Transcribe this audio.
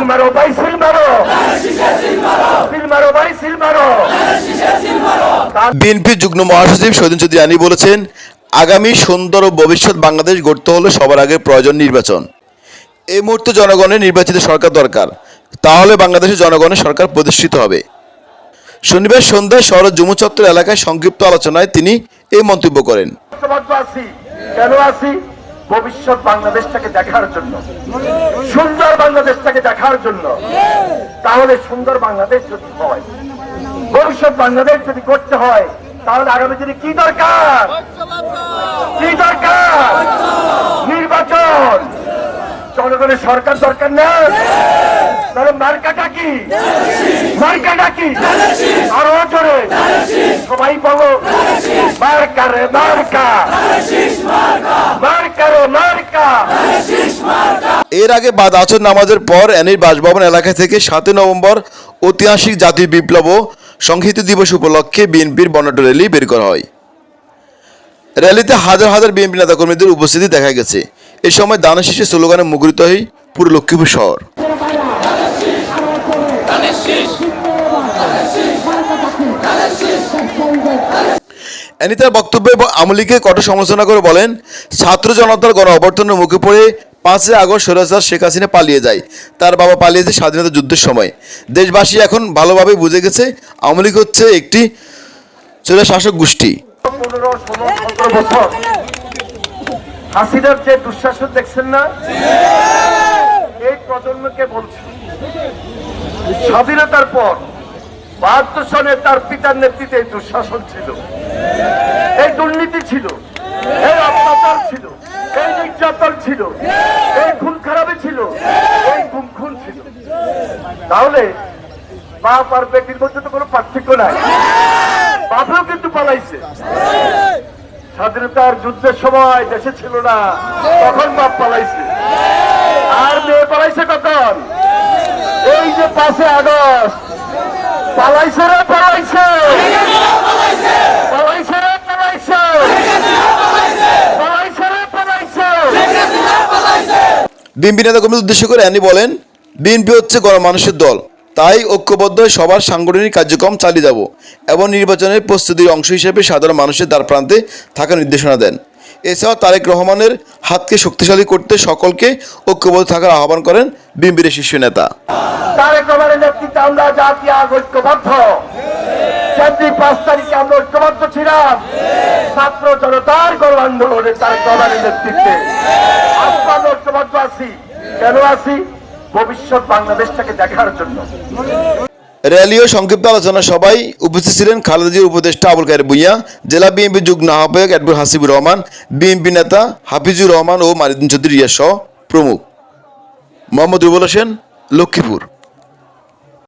Seal মারো ভাই seal মারো। সিল মারো ভাই সিল মারো। বিএনপি যুগ্ম মহাসচিব সৈদিন চৌধুরী বলেছেন আগামী সুন্দর ও ভবিষ্যৎ বাংলাদেশ গড়তে হলে সবার আগে প্রয়োজন নির্বাচন। এই মুহূর্তে জনগণের নির্বাচিত সরকার দরকার তাহলে বাংলাদেশের জনগণের সরকার প্রতিষ্ঠিত হবে। শনিবার সন্ধ্যায় শহরের জুমু চত্বর এলাকায় সংক্ষিপ্ত আলোচনায় তিনি এই মন্তব্য করেন। কেন ভবিষ্যৎ বাংলাদেশটাকে দেখার জন্য। সুন্দর বাংলাদেশটাকে দেখার জন্য। তাহলে সুন্দর বাংলাদেশ যদি হয়, ভবিষ্যৎ বাংলাদেশ যদি করতে হয়, তাহলে আগামী দিনে কি দরকার? কি দরকার? নির্বাচন। জনগণের সরকার দরকার না? তাহলে মার্কাটা কি? মার্কাটা কি? আরও জোরে। সবাই বলো, মার্কা রে, মার্কা। মার্কা। এর আগে বাদ আচর নামাজের পর অ্যানির বাসভবন এলাকা থেকে সাতই নভেম্বর ঐতিহাসিক জাতীয় বিপ্লব সংহিত দিবস উপলক্ষে বিএনপির বর্ণাঢ্য র্যালি বের করা হয়। র্যালিতে হাজার হাজার বিএনপি নেতাকর্মীদের উপস্থিতি দেখা গেছে। এ সময় দানের শীষে স্লোগানে মুখরিত হয় পুরো লক্ষ্মীপুর শহর। অ্যানি তার বক্তব্যে আমলিকে কঠোর সমালোচনা করে বলেন, ছাত্র জনতার গণ অবর্তনের মুখে পড়ে পাঁচই আগস্ট সৈরাজার শেখ হাসিনা পালিয়ে যায়। তার বাবা পালিয়েছে স্বাধীনতা যুদ্ধের সময়। দেশবাসী এখন ভালোভাবে বুঝে গেছে আওয়ামী লীগ হচ্ছে একটি চোরা শাসক গোষ্ঠী। হাসিনার যে দুঃশাসন দেখছেন না? এই প্রজন্মকে স্বাধীনতার পর বাহাত্তর সনে তার পিতার নেতৃত্বে এই দুঃশাসন ছিল। এই দুর্নীতি ছিল। এই অত্যাচার ছিল। এই নির্যাতন ছিল। এই খুন খারাপি ছিল। এই গুম খুন ছিল। তাহলে বাপ আর বেটির মধ্যে তো কোনো পার্থক্য নাই। বাপেও কিন্তু পালাইছে। স্বাধীনতার যুদ্ধের সময় দেশে ছিল না, তখন বাপ পালাইছে। আর মেয়ে পালাইছে কখন? এই যে পাঁচে আগস্ট পালাইছে রে পালাইছে। পালাইছে রে পালাইছে। পালাইছে রে পালাইছে। বিএনপি নেতাকর্মীদের উদ্দেশ্য করে অ্যানি বলেন বিএনপি হচ্ছে গণমানুষের দল। তাই ঐক্যবদ্ধ হয়ে সবার সাংগঠনিক কার্যক্রম চালিয়ে যাব এবং নির্বাচনের প্রস্তুতির অংশ হিসেবে সাধারণ মানুষের দ্বার প্রান্তে থাকার নির্দেশনা দেন। এছাড়াও তারেক রহমানের হাতকে শক্তিশালী করতে সকলকে ঐক্যবদ্ধ থাকার আহ্বান করেন বিএনপির শীর্ষ নেতা। আমরা জাতীয় ঐক্যবদ্ধ। জাতীয় পাঁচ তারিখে আমরা ঐক্যবদ্ধ ছিলাম, ছাত্র জনতার গণ আন্দোলনে তারেক রহমানের নেতৃত্বে। আমরা ঐক্যবদ্ধ আছি। কেন আছি? ভবিষ্যৎ বাংলাদেশটাকে দেখার জন্য। র্যালি ও সংক্ষিপ্ত আলোচনা সবাই উপস্থিত ছিলেন খালেদাজির উপদেষ্টা আবুল কায়ের ভুইয়া, জেলা বিএনপি যুগ্ম আহ্বায়ক অ্যাডভোকেট হাসিবুর রহমান, বিএনপি নেতা হাফিজুর রহমান ও মারিদিন চৌধুরী সহ প্রমুখ। মোহাম্মদ রুবুল হোসেন, লক্ষ্মীপুর।